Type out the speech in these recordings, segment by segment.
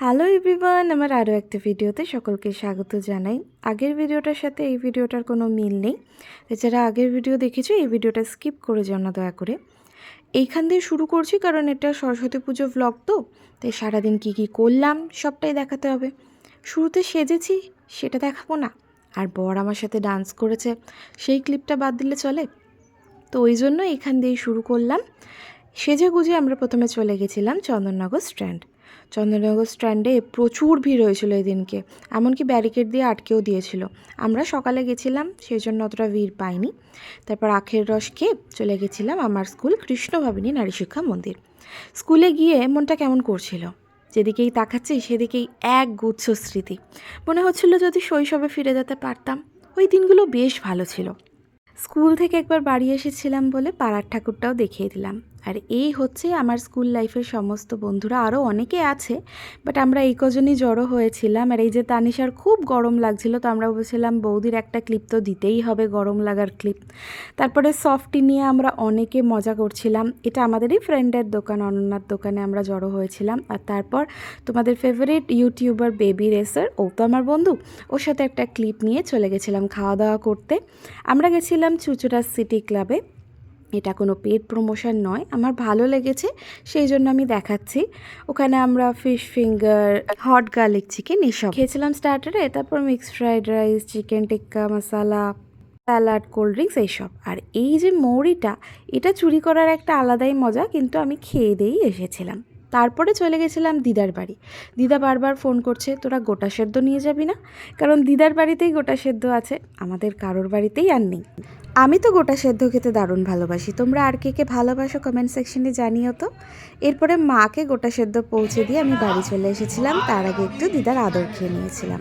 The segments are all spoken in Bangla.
হ্যালো এভরিওয়ান আমার আরও একটা ভিডিওতে সকলকে স্বাগত জানাই। আগের ভিডিওটার সাথে এই ভিডিওটার কোনো মিল নেই। এছাড়া আগের ভিডিও দেখেছ, এই ভিডিওটা স্কিপ করে যাও না দয়া করে। এইখান দিয়ে শুরু করছি কারণ এটা সরস্বতী পুজো ব্লগ তো, তাই সারাদিন কী কী করলাম সবটাই দেখাতে হবে। শুরুতে সেজেছি, সেটা দেখাবো না। আর বর আমার সাথে ডান্স করেছে, সেই ক্লিপটা বাদ দিলে চলে। তো ওই জন্য এখান দিয়েই শুরু করলাম। সেজে গুজে আমরা প্রথমে চলে গেছিলাম চন্দননগর স্ট্যান্ড চন্দননগর স্ট্যান্ডে প্রচুর ভিড় হয়েছিল এই দিনকে এমনকি ব্যারিকেড দিয়ে আটকেও দিয়েছিল। আমরা সকালে গেছিলাম সেই জন্য অতটা ভিড় পাইনি। তারপর আখের রস খেয়ে চলে গেছিলাম আমার স্কুল কৃষ্ণভাবিনী নারী শিক্ষা মন্দির। স্কুলে গিয়ে মনটা কেমন করছিল? যেদিকেই তাকাচ্ছি, সেদিকেই এক গুচ্ছ স্মৃতি। মনে হচ্ছিল যদি শৈশবে ফিরে যেতে পারতাম, ওই দিনগুলো বেশ ভালো ছিল। স্কুল থেকে একবার বাড়ি এসেছিলাম বলে পাড়ার ঠাকুরটাও দেখিয়ে দিলাম। আর এই হচ্ছে আমার স্কুল লাইফের সমস্ত বন্ধুরা আরও অনেকে আছে, বাট আমরা এই কজনই জড়ো হয়েছিলাম। আর এই যে তানিশার খুব গরম লাগছিল, তো আমরা বলছিলাম, বৌদির একটা ক্লিপ তো দিতেই হবে গরম লাগার ক্লিপ তারপরে সফটি নিয়ে আমরা অনেকে মজা করছিলাম। এটা আমাদেরই ফ্রেন্ডের দোকান, অনন্যার দোকানে আমরা জড়ো হয়েছিলাম। আর তারপর তোমাদের ফেভারিট ইউটিউবার বেবি রেসার ও তো আমার বন্ধু, ওর সাথে একটা ক্লিপ নিয়ে চলে গেছিলাম খাওয়া দাওয়া করতে। আমরা গেছিলাম চুচুড়া সিটি ক্লাবে এটা কোনো পেড প্রমোশন নয়, আমার ভালো লেগেছে, সেই জন্য আমি দেখাচ্ছি। ওখানে আমরা fish finger hot garlic chicken এসব। খেয়েছিলাম স্টার্টারে তারপর mixed fried rice chicken tikka masala salad cold drinks এইসব আর এই যে মৌরিটা, এটা চুরি করার একটা আলাদাই মজা, কিন্তু আমি খেয়ে দিয়েই এসেছিলাম। তারপরে চলে গেছিলাম দিদার বাড়ি। দিদা বারবার ফোন করছে, তোরা গোটা সেদ্ধ নিয়ে যাবি না? কারণ দিদার বাড়িতেই গোটা সেদ্ধ আছে, আমাদের কারোর বাড়িতেই আর নেই। আমি তো গোটা সেদ্ধ খেতে দারুণ ভালোবাসি। তোমরা আর কে কে ভালোবাসো কমেন্ট সেকশনে জানিও তো। এরপরে মাকে গোটা সেদ্ধ পৌঁছে দিয়ে আমি বাড়ি চলে এসেছিলাম, তার আগে একটু দিদার আদর খেয়ে নিয়েছিলাম।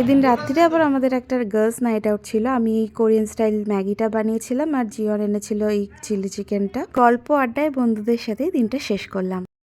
এদিন রাত্রিরে আবার আমাদের একটা গার্লস নাইট আউট ছিল। আমি এই কোরিয়ান স্টাইল ম্যাগিটা বানিয়েছিলাম আর জিওর এনেছিল এই চিলি চিকেনটা গল্প আড্ডায় বন্ধুদের সাথে দিনটা শেষ করলাম।